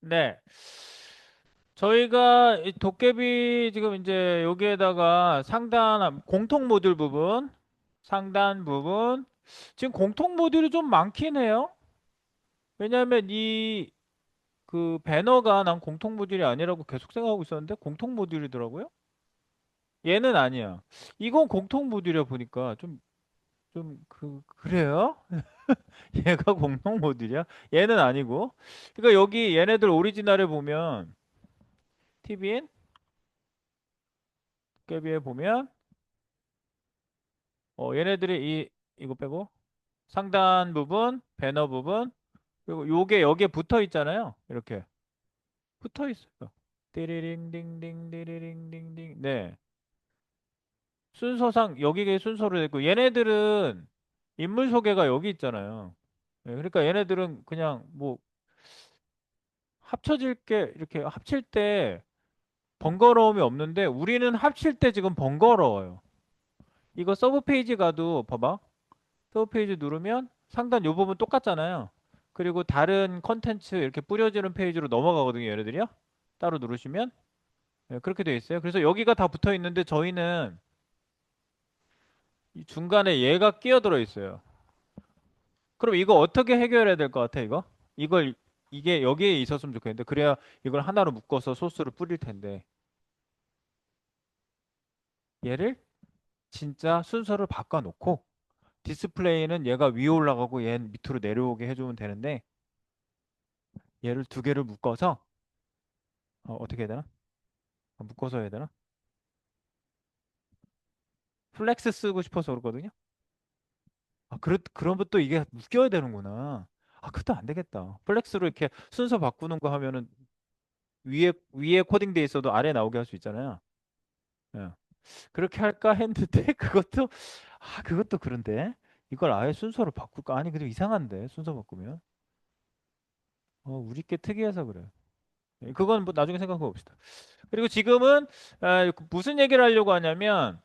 네. 저희가 이 도깨비 지금 이제 여기에다가 상단 공통 모듈 부분, 상단 부분 지금 공통 모듈이 좀 많긴 해요. 왜냐하면 이 그 배너가 난 공통 모듈이 아니라고 계속 생각하고 있었는데 공통 모듈이더라고요. 얘는 아니야. 이건 공통 모듈이야 보니까 좀 좀 그 그래요? 얘가 공통 모듈이야? 얘는 아니고. 그러니까 여기 얘네들 오리지널에 보면 TVN 도깨비에 보면 어 얘네들이 이 이거 빼고 상단 부분, 배너 부분 그리고 요게 여기에 붙어 있잖아요. 이렇게 붙어 있어요. 띠리링 딩딩 띠리링 딩딩. 네. 순서상 여기에 순서로 됐고 얘네들은 인물 소개가 여기 있잖아요. 네, 그러니까 얘네들은 그냥 뭐 합쳐질 게 이렇게 합칠 때 번거로움이 없는데 우리는 합칠 때 지금 번거로워요. 이거 서브 페이지 가도 봐봐. 서브 페이지 누르면 상단 요 부분 똑같잖아요. 그리고 다른 컨텐츠 이렇게 뿌려지는 페이지로 넘어가거든요. 얘네들이요. 따로 누르시면 네, 그렇게 돼 있어요. 그래서 여기가 다 붙어 있는데 저희는 이 중간에 얘가 끼어들어 있어요. 그럼 이거 어떻게 해결해야 될 것 같아, 이거? 이걸, 이게 여기에 있었으면 좋겠는데, 그래야 이걸 하나로 묶어서 소스를 뿌릴 텐데. 얘를 진짜 순서를 바꿔놓고, 디스플레이는 얘가 위에 올라가고 얘 밑으로 내려오게 해주면 되는데, 얘를 두 개를 묶어서, 어, 어떻게 해야 되나? 어, 묶어서 해야 되나? 플렉스 쓰고 싶어서 그렇거든요. 아, 그러, 그러면 또 이게 묶여야 되는구나. 아, 그것도 안 되겠다. 플렉스로 이렇게 순서 바꾸는 거 하면은 위에, 위에 코딩돼 있어도 아래 나오게 할 수 있잖아요. 예. 그렇게 할까 했는데, 그것도, 아, 그것도 그런데. 이걸 아예 순서로 바꿀까? 아니, 근데 이상한데, 순서 바꾸면. 어, 우리 게 특이해서 그래. 예, 그건 뭐 나중에 생각해 봅시다. 그리고 지금은, 아, 무슨 얘기를 하려고 하냐면,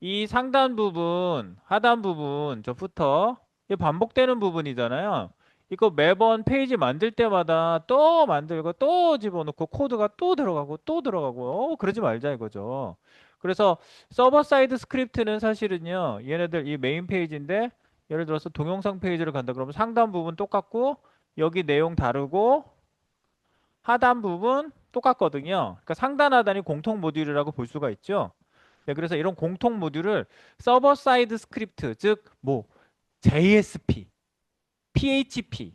이 상단 부분, 하단 부분, 저 부터 이 반복되는 부분이잖아요. 이거 매번 페이지 만들 때마다 또 만들고 또 집어넣고 코드가 또 들어가고 또 들어가고 어, 그러지 말자 이거죠. 그래서 서버 사이드 스크립트는 사실은요. 얘네들 이 메인 페이지인데 예를 들어서 동영상 페이지를 간다 그러면 상단 부분 똑같고 여기 내용 다르고 하단 부분 똑같거든요. 그러니까 상단 하단이 공통 모듈이라고 볼 수가 있죠. 네, 그래서 이런 공통 모듈을 서버 사이드 스크립트, 즉 뭐 JSP, PHP,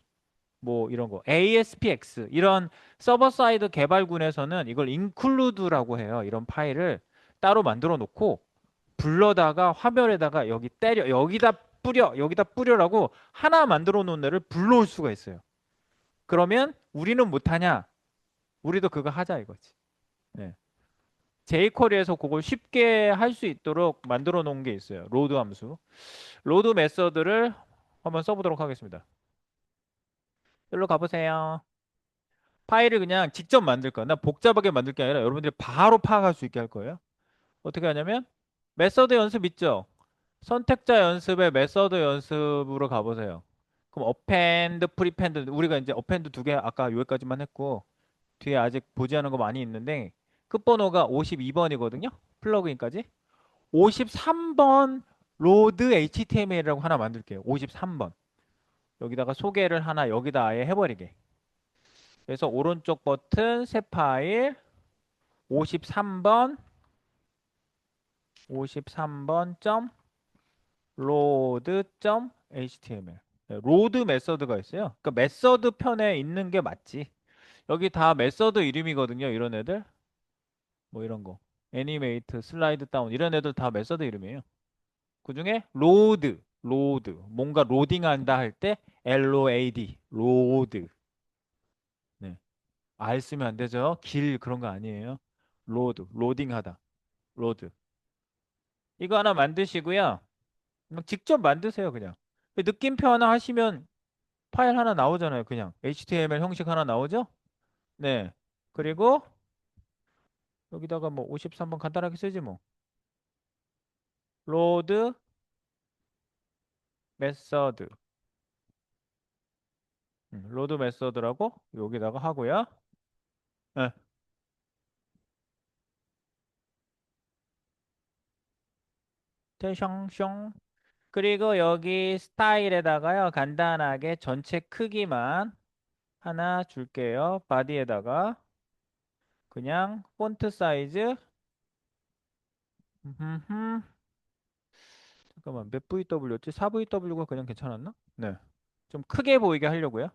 뭐 이런 거, ASPX 이런 서버 사이드 개발군에서는 이걸 include라고 해요. 이런 파일을 따로 만들어 놓고 불러다가 화면에다가 여기 때려 여기다 뿌려 여기다 뿌려라고 하나 만들어 놓은 애를 불러올 수가 있어요. 그러면 우리는 못하냐? 우리도 그거 하자 이거지. 네. jQuery에서 그걸 쉽게 할 수 있도록 만들어 놓은 게 있어요. 로드 함수. 로드 메서드를 한번 써보도록 하겠습니다. 여기로 가보세요. 파일을 그냥 직접 만들 거야. 나 복잡하게 만들 게 아니라 여러분들이 바로 파악할 수 있게 할 거예요. 어떻게 하냐면 메서드 연습 있죠? 선택자 연습의 메서드 연습으로 가보세요. 그럼 어펜드, 프리펜드 우리가 이제 어펜드 두 개 아까 여기까지만 했고 뒤에 아직 보지 않은 거 많이 있는데 끝번호가 52번이거든요. 플러그인까지. 53번 로드 HTML이라고 하나 만들게요. 53번. 여기다가 소개를 하나 여기다 아예 해버리게. 그래서 오른쪽 버튼 새 파일 53번 53번 점 로드 점 HTML 로드 메서드가 있어요. 그러니까 메서드 편에 있는 게 맞지. 여기 다 메서드 이름이거든요. 이런 애들. 뭐 이런 거 애니메이트, 슬라이드 다운 이런 애들 다 메서드 이름이에요. 그 중에 로드, 로드 뭔가 로딩한다 할 때 LOAD, 로드 네. 알 쓰면 안 되죠. 길 그런 거 아니에요. 로드, 로딩하다, 로드 이거 하나 만드시고요. 직접 만드세요 그냥. 느낌표 하나 하시면 파일 하나 나오잖아요. 그냥 HTML 형식 하나 나오죠? 네. 그리고 여기다가 뭐 53번 간단하게 쓰지 뭐. 로드 메서드 음, 로드 메서드라고 여기다가 하고요. 예. 숑숑. 그리고 여기 스타일에다가요. 간단하게 전체 크기만 하나 줄게요. 바디에다가 그냥 폰트 사이즈. 잠깐만 몇 VW였지? 4VW가 그냥 괜찮았나? 네. 좀 크게 보이게 하려고요.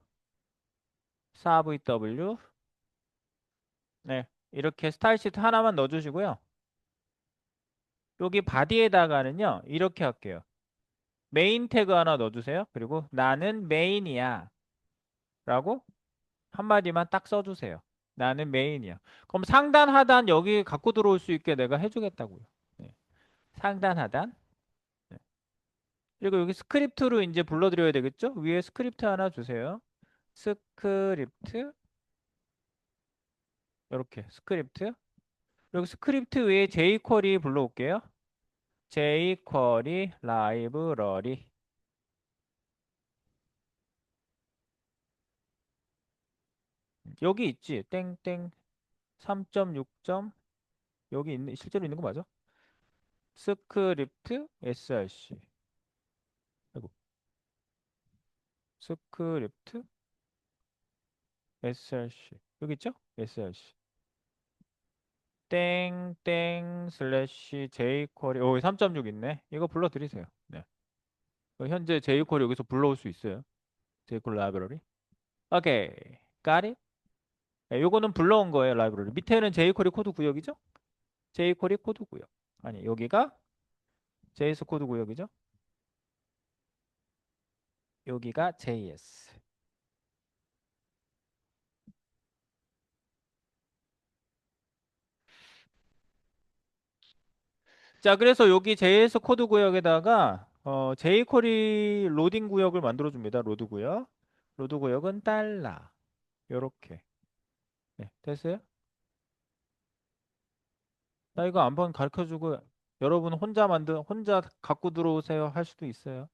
4VW 네. 이렇게 스타일 시트 하나만 넣어주시고요. 여기 바디에다가는요. 이렇게 할게요. 메인 태그 하나 넣어주세요. 그리고 나는 메인이야. 라고 한마디만 딱 써주세요. 나는 메인이야. 그럼 상단, 하단 여기 갖고 들어올 수 있게 내가 해주겠다고요. 네. 상단, 하단. 네. 그리고 여기 스크립트로 이제 불러드려야 되겠죠? 위에 스크립트 하나 주세요. 스크립트. 이렇게 스크립트. 그리고 스크립트 위에 jQuery 불러올게요. jQuery 라이브러리. 여기 있지. 땡땡 3.6점 여기 있는 실제로 있는 거 맞아? 스크립트 src. 아이고. 스크립트 src. 여기 있죠? src. 땡땡 슬래시 jQuery 오 3.6 있네. 이거 불러드리세요. 네. 어, 현재 jQuery 여기서 불러올 수 있어요. jQuery 라이브러리. 오케이. got it? 네, 요거는 불러온 거예요, 라이브러리. 밑에는 jQuery 코드 구역이죠? jQuery 코드 구역. 아니, 여기가 JS 코드 구역이죠? 여기가 JS. 자, 그래서 여기 JS 코드 구역에다가 어, jQuery 로딩 구역을 만들어 줍니다. 로드 구역. 로드 구역은 달러. 요렇게. 네, 됐어요? 나 이거 한번 가르쳐 주고 여러분 혼자 만든 혼자 갖고 들어오세요 할 수도 있어요.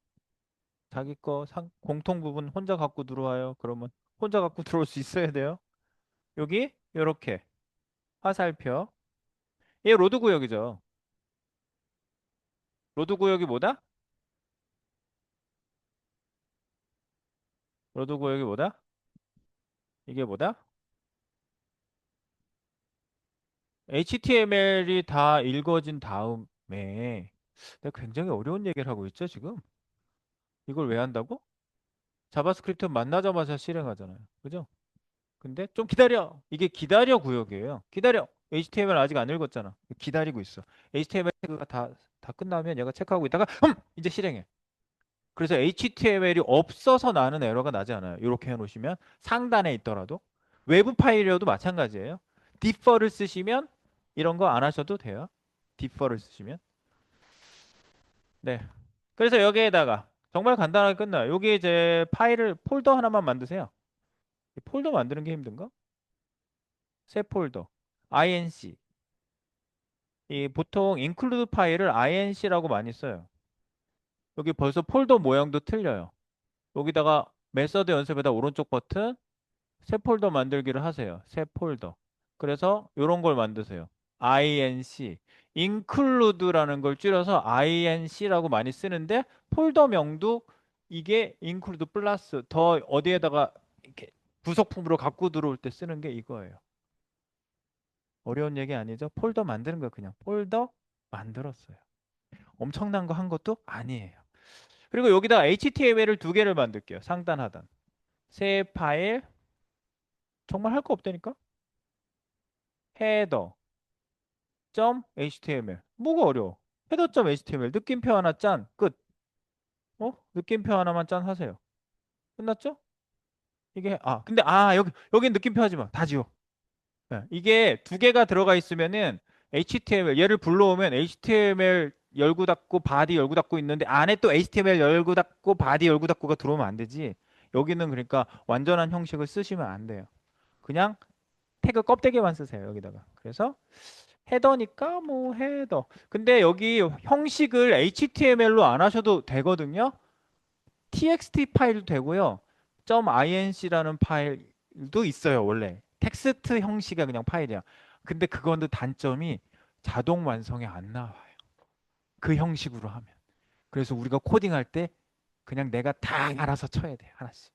자기 거 상, 공통 부분 혼자 갖고 들어와요. 그러면 혼자 갖고 들어올 수 있어야 돼요. 여기 요렇게 화살표. 얘 로드 구역이죠. 로드 구역이 뭐다? 로드 구역이 뭐다? 이게 뭐다? HTML이 다 읽어진 다음에 내가 굉장히 어려운 얘기를 하고 있죠, 지금? 이걸 왜 한다고? 자바스크립트 만나자마자 실행하잖아요. 그죠? 근데 좀 기다려. 이게 기다려 구역이에요. 기다려. HTML 아직 안 읽었잖아. 기다리고 있어. HTML 태그가 다, 다 끝나면 얘가 체크하고 있다가 흠! 이제 실행해. 그래서 HTML이 없어서 나는 에러가 나지 않아요. 이렇게 해놓으시면 상단에 있더라도 외부 파일이어도 마찬가지예요. differ를 쓰시면 이런 거 안 하셔도 돼요. differ를 쓰시면. 네. 그래서 여기에다가 정말 간단하게 끝나요. 여기 이제 파일을 폴더 하나만 만드세요. 폴더 만드는 게 힘든가? 새 폴더. inc. 이 보통 include 파일을 inc라고 많이 써요. 여기 벌써 폴더 모양도 틀려요. 여기다가 메서드 연습에다 오른쪽 버튼 새 폴더 만들기를 하세요. 새 폴더. 그래서 이런 걸 만드세요. Inc. include라는 걸 줄여서 inc라고 많이 쓰는데 폴더명도 이게 include 플러스 더 어디에다가 이렇게 부속품으로 갖고 들어올 때 쓰는 게 이거예요. 어려운 얘기 아니죠? 폴더 만드는 거 그냥 폴더 만들었어요. 엄청난 거 한 것도 아니에요. 그리고 여기다 HTML을 두 개를 만들게요. 상단 하단. 새 파일 정말 할 거 없다니까? 헤더 점 HTML 뭐가 어려워? 헤더 점 HTML 느낌표 하나 짠 끝. 어? 느낌표 하나만 짠 하세요. 끝났죠? 이게 아 근데 아 여기 여기 느낌표 하지 마. 다 지워. 네, 이게 두 개가 들어가 있으면은 HTML 얘를 불러오면 HTML 열고 닫고 바디 열고 닫고 있는데 안에 또 HTML 열고 닫고 바디 열고 닫고가 들어오면 안 되지. 여기는 그러니까 완전한 형식을 쓰시면 안 돼요. 그냥 태그 껍데기만 쓰세요. 여기다가. 그래서 헤더니까 뭐 헤더. 근데 여기 형식을 HTML로 안 하셔도 되거든요. txt 파일도 되고요. .inc라는 파일도 있어요, 원래. 텍스트 형식의 그냥 파일이야. 근데 그건데 단점이 자동 완성이 안 나와요. 그 형식으로 하면. 그래서 우리가 코딩할 때 그냥 내가 다 알아서 쳐야 돼. 하나씩.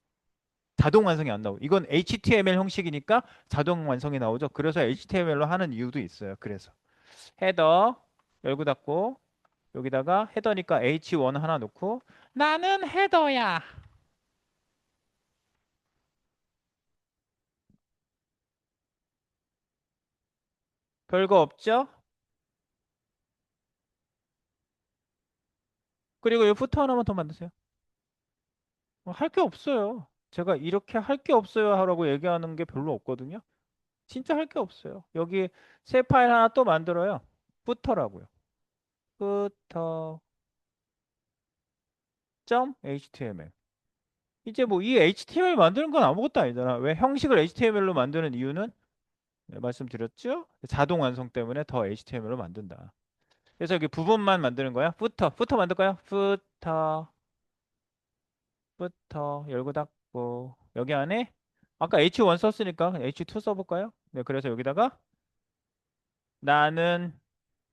자동 완성이 안 나오고. 이건 HTML 형식이니까 자동 완성이 나오죠. 그래서 HTML로 하는 이유도 있어요. 그래서 헤더 열고 닫고 여기다가 헤더니까 H1 하나 놓고 나는 헤더야. 별거 없죠? 그리고 이 푸터 하나만 더 만드세요. 어, 할게 없어요. 제가 이렇게 할 게 없어요 하라고 얘기하는 게 별로 없거든요. 진짜 할 게 없어요. 여기 새 파일 하나 또 만들어요. 푸터라고요. 푸터 .html 이제 뭐 이 HTML 만드는 건 아무것도 아니잖아. 왜 형식을 HTML로 만드는 이유는 네, 말씀드렸죠? 자동 완성 때문에 더 HTML로 만든다. 그래서 여기 부분만 만드는 거야. 푸터, 푸터 만들까요? 푸터, 푸터 열고 닫고 여기 안에 아까 H1 썼으니까 H2 써볼까요? 네, 그래서 여기다가 나는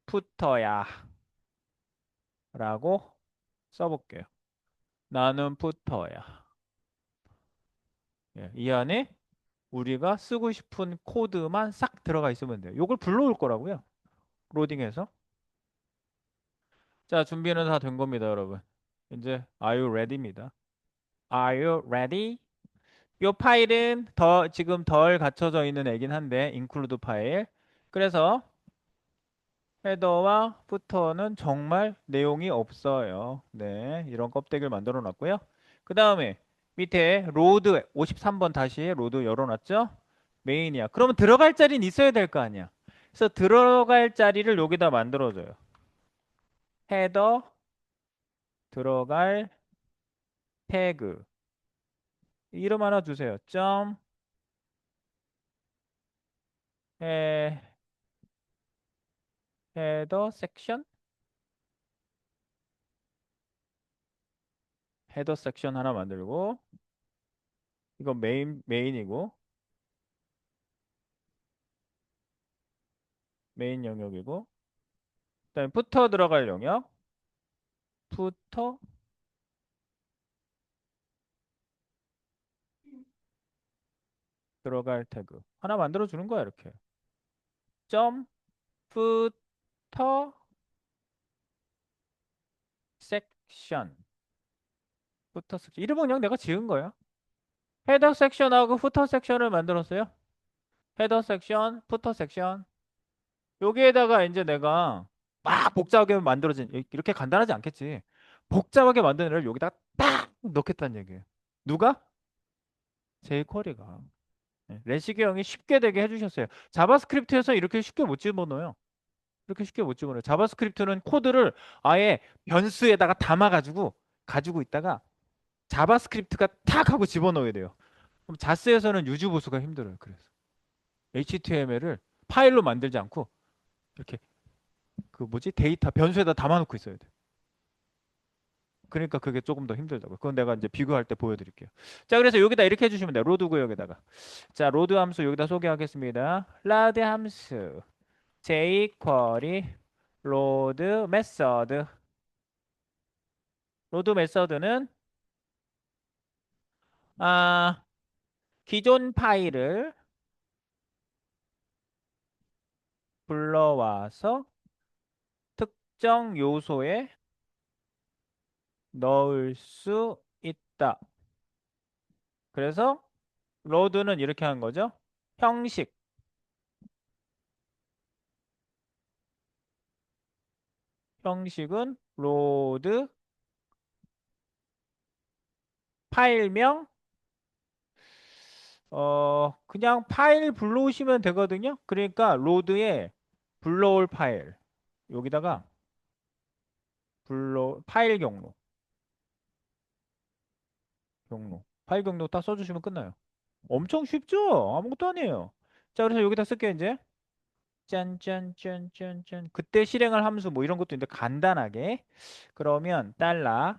푸터야 라고 써볼게요. 나는 푸터야. 예, 이 안에 우리가 쓰고 싶은 코드만 싹 들어가 있으면 돼요. 이걸 불러올 거라고요. 로딩해서. 자, 준비는 다 된 겁니다, 여러분. 이제 are you ready입니다. Are you ready? 이 파일은 더 지금 덜 갖춰져 있는 애긴 한데 include 파일. 그래서 헤더와 푸터는 정말 내용이 없어요. 네, 이런 껍데기를 만들어 놨고요. 그 다음에 밑에 로드 53번 다시 로드 열어놨죠? 메인이야. 그러면 들어갈 자리는 있어야 될 거 아니야. 그래서 들어갈 자리를 여기다 만들어줘요. 헤더 들어갈 태그 이름 하나 주세요. 점. 해, 헤더 섹션? 헤더 섹션 하나 만들고 이거 메인 메인이고 메인 영역이고 그다음에 푸터 들어갈 영역. 푸터 들어갈 태그. 하나 만들어 주는 거야 이렇게. 점 푸터 섹션 푸터 섹션 이름은 그냥 내가 지은 거야? 헤더 섹션하고 푸터 섹션을 만들었어요? 헤더 섹션 푸터 섹션 여기에다가 이제 내가 막 복잡하게 만들어진 이렇게 간단하지 않겠지. 복잡하게 만든 애를 여기다 딱 넣겠다는 얘기예요. 누가? 제이쿼리가 네, 레시기 형이 쉽게 되게 해주셨어요. 자바스크립트에서 이렇게 쉽게 못 집어넣어요. 이렇게 쉽게 못 집어넣어요. 자바스크립트는 코드를 아예 변수에다가 담아가지고 가지고 있다가 자바스크립트가 탁 하고 집어넣어야 돼요. 그럼 자스에서는 유지 보수가 힘들어요. 그래서 HTML을 파일로 만들지 않고 이렇게 그 뭐지 데이터 변수에다 담아놓고 있어야 돼. 그러니까 그게 조금 더 힘들다고. 그건 내가 이제 비교할 때 보여드릴게요. 자, 그래서 여기다 이렇게 해주시면 돼요. 로드 구역에다가. 자, 로드 함수 여기다 소개하겠습니다. 라드 함수 jQuery 로드 메서드 로드 메서드는 아 기존 파일을 불러와서 특정 요소에 넣을 수 있다. 그래서 로드는 이렇게 하는 거죠. 형식 형식은 로드 파일명 어 그냥 파일 불러오시면 되거든요. 그러니까 로드에 불러올 파일 여기다가 불러 파일 경로 경로 파일 경로 딱 써주시면 끝나요. 엄청 쉽죠? 아무것도 아니에요. 자 그래서 여기다 쓸게요 이제 짠짠짠짠짠 그때 실행할 함수 뭐 이런 것도 있는데 간단하게 그러면 달러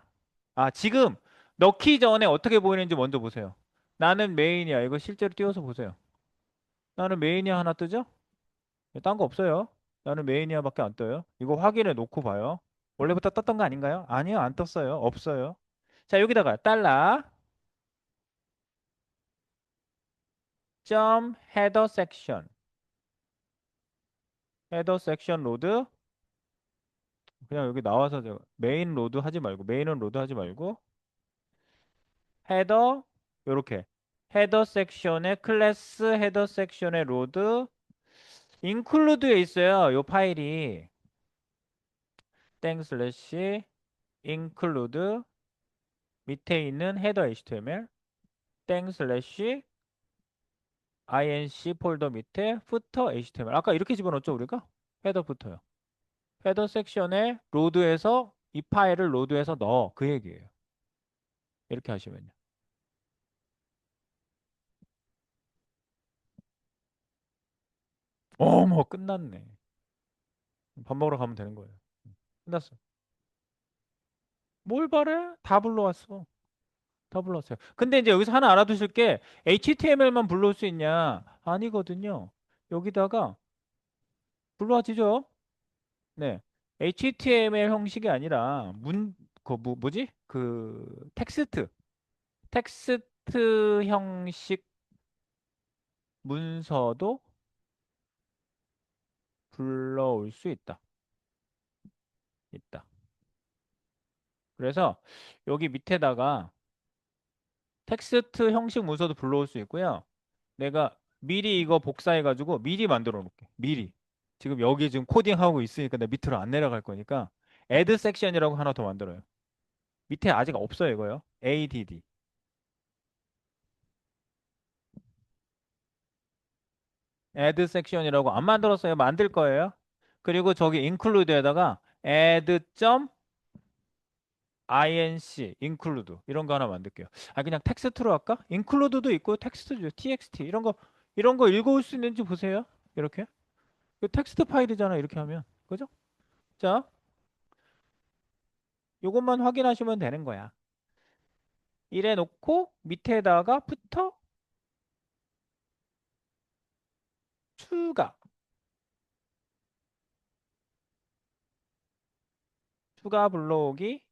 아 지금 넣기 전에 어떻게 보이는지 먼저 보세요 나는 메인이야 이거 실제로 띄워서 보세요 나는 메인이 하나 뜨죠? 딴 거 없어요. 나는 메인이야 밖에 안 떠요. 이거 확인해 놓고 봐요. 원래부터 떴던 거 아닌가요? 아니요, 안 떴어요. 없어요. 자, 여기다가 달러 점 헤더 섹션. 헤더 섹션 로드? 그냥 여기 나와서 제가 메인 로드 하지 말고 메인은 로드 하지 말고. 헤더 요렇게. 헤더 섹션의 클래스 헤더 섹션의 로드. 인클루드에 있어요. 요 파일이. 땡 슬래시 include. 밑에 있는 헤더 HTML. 땡 슬래시 inc 폴더 밑에 footer HTML. 아까 이렇게 집어넣었죠 우리가? 헤더 부터요. 헤더 섹션에 로드에서 이 파일을 로드해서 넣어. 그 얘기예요. 이렇게 하시면요. 어머 끝났네. 밥 먹으러 가면 되는 거예요. 끝났어. 뭘 바래? 다 불러왔어 다 불렀어요. 근데 이제 여기서 하나 알아두실 게 HTML만 불러올 수 있냐? 아니거든요. 여기다가 불러와지죠? 네. HTML 형식이 아니라 문, 그 뭐, 뭐지? 그 텍스트. 텍스트 형식 문서도 불러올 수 있다. 있다. 그래서 여기 밑에다가 텍스트 형식 문서도 불러올 수 있고요. 내가 미리 이거 복사해가지고 미리 만들어 놓을게. 미리. 지금 여기 지금 코딩하고 있으니까 내가 밑으로 안 내려갈 거니까 add 섹션이라고 하나 더 만들어요. 밑에 아직 없어요 이거요. add. add 섹션이라고 안 만들었어요. 만들 거예요. 그리고 저기 include에다가 add inc, include 이런 거 하나 만들게요. 아 그냥 텍스트로 할까? include도 있고 텍스트죠. txt 이런 거 이런 거 읽어올 수 있는지 보세요. 이렇게. 이 텍스트 파일이잖아. 이렇게 하면. 그죠? 자. 요것만 확인하시면 되는 거야. 이래 놓고 밑에다가 붙어 추가 추가 불러오기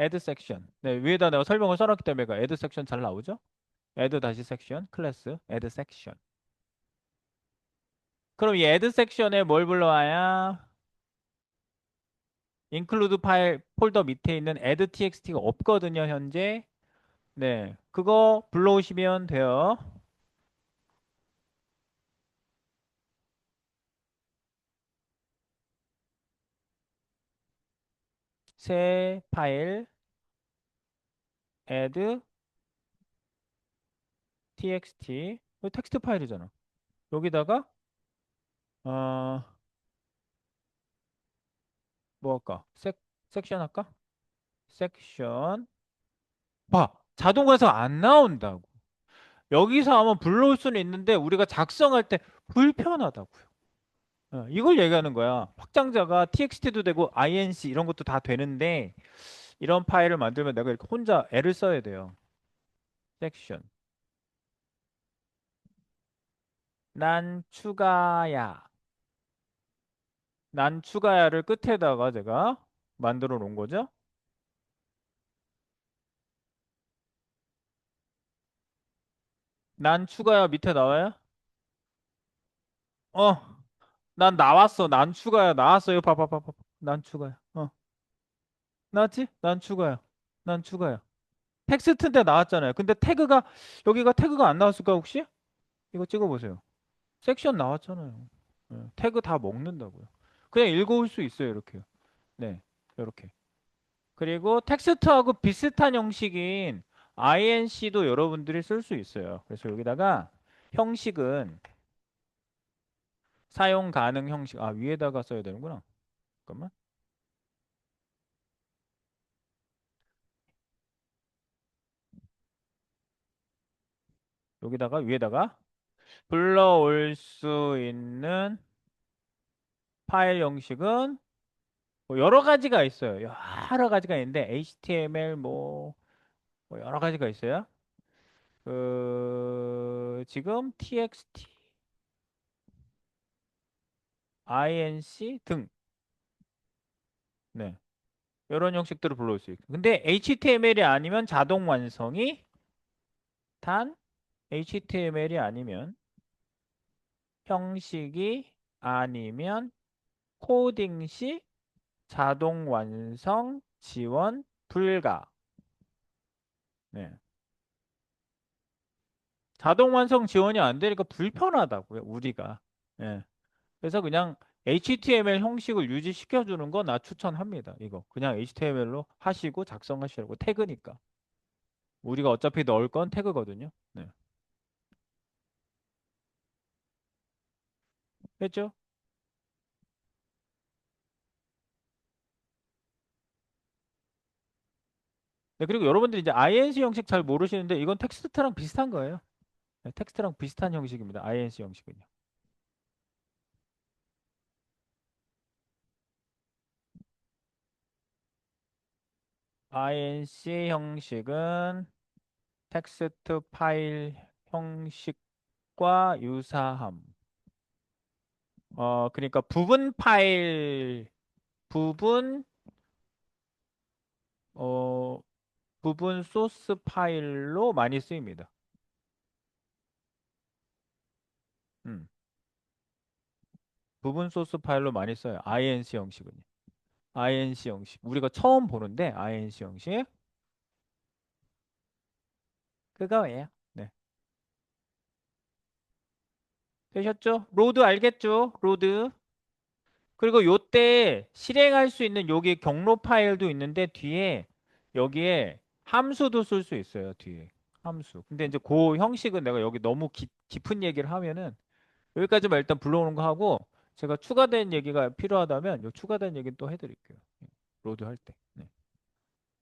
add section. 네, 위에다 내가 설명을 써놨기 때문에 그 add section 잘 나오죠? add 다시 section, 클래스, add section. 그럼 이 add section에 뭘 불러와야 include 파일 폴더 밑에 있는 add txt가 없거든요, 현재. 네, 그거 불러오시면 돼요. 새 파일 add txt 텍스트 파일이잖아. 여기다가 어, 뭐 할까? 색, 섹션 할까? 섹션 봐 자동화해서 안 나온다고 여기서 아마 불러올 수는 있는데 우리가 작성할 때 불편하다고요 어, 이걸 얘기하는 거야. 확장자가 txt도 되고 inc 이런 것도 다 되는데 이런 파일을 만들면 내가 이렇게 혼자 애를 써야 돼요. 섹션 난 추가야. 난 추가야를 끝에다가 제가 만들어 놓은 거죠. 난 추가야 밑에 나와요? 어, 난 나왔어. 난 추가야 나왔어요. 봐봐, 봐봐. 난 추가야. 어, 나왔지? 난 추가야. 난 추가야. 텍스트인데 나왔잖아요. 근데 태그가 여기가 태그가 안 나왔을까 혹시? 이거 찍어보세요. 섹션 나왔잖아요. 네, 태그 다 먹는다고요. 그냥 읽어올 수 있어요. 이렇게요. 네, 이렇게. 그리고 텍스트하고 비슷한 형식인 inc도 여러분들이 쓸 수 있어요. 그래서 여기다가 형식은 사용 가능 형식 아 위에다가 써야 되는구나. 잠깐만. 여기다가 위에다가 불러올 수 있는 파일 형식은 뭐 여러 가지가 있어요. 여러 가지가 있는데 HTML 뭐, 뭐 여러 가지가 있어요. 그 지금 txt inc 등. 네. 이런 형식들을 불러올 수 있고. 근데 HTML이 아니면 자동 완성이 단 HTML이 아니면 형식이 아니면 코딩 시 자동 완성 지원 불가. 네. 자동 완성 지원이 안 되니까 불편하다고요, 우리가. 예. 그래서 그냥 HTML 형식을 유지시켜 주는 거 나 추천합니다. 이거 그냥 HTML로 하시고 작성하시라고 태그니까. 우리가 어차피 넣을 건 태그거든요. 네. 됐죠? 네, 그리고 여러분들이 이제 INC 형식 잘 모르시는데 이건 텍스트랑 비슷한 거예요. 네, 텍스트랑 비슷한 형식입니다. INC 형식은요. INC 형식은 텍스트 파일 형식과 유사함. 어, 그러니까 부분 파일, 부분, 어, 부분 소스 파일로 많이 쓰입니다. 음. 부분 소스 파일로 많이 써요. INC 형식은요. INC 형식. 우리가 처음 보는데 INC 형식. 그거예요. 네. 되셨죠? 로드 알겠죠? 로드. 그리고 요때 실행할 수 있는 여기 경로 파일도 있는데 뒤에 여기에 함수도 쓸 수 있어요. 뒤에 함수. 근데 이제 그 형식은 내가 여기 너무 기- 깊은 얘기를 하면은 여기까지만 일단 불러오는 거 하고 제가 추가된 얘기가 필요하다면 요 추가된 얘기는 또 해드릴게요. 로드 할 때. 네.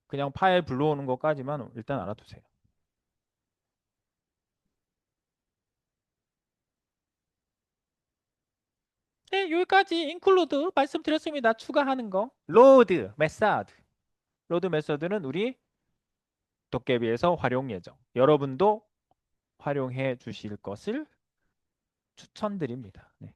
그냥 파일 불러오는 것까지만 일단 알아두세요. 네, 여기까지 인클루드 말씀드렸습니다. 추가하는 거. 로드 메서드. 로드 메서드는 우리 도깨비에서 활용 예정. 여러분도 활용해 주실 것을 추천드립니다. 네.